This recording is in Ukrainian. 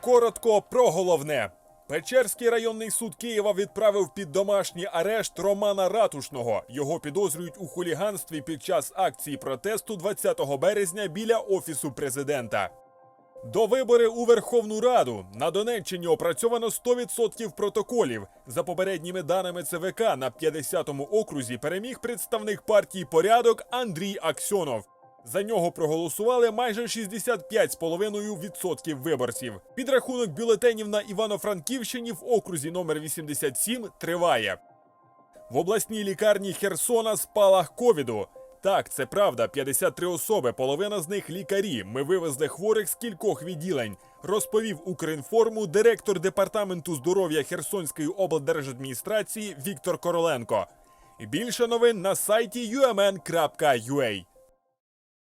Коротко про головне. Печерський районний суд Києва відправив під домашній арешт Романа Ратушного. Його підозрюють у хуліганстві під час акції протесту 20 березня біля офісу президента. До вибори у Верховну Раду на Донеччині опрацьовано 100% протоколів. За попередніми даними ЦВК на 50-му окрузі переміг представник партії Порядок Андрій Аксьонов. За нього проголосували майже 65,5% виборців. Підрахунок бюлетенів на Івано-Франківщині в окрузі номер 87 триває. В обласній лікарні Херсона спалах ковіду. Так, це правда, 53 особи, половина з них лікарі. Ми вивезли хворих з кількох відділень, розповів Укрінформу директор департаменту здоров'я Херсонської облдержадміністрації Віктор Короленко. Більше новин на сайті umn.ua.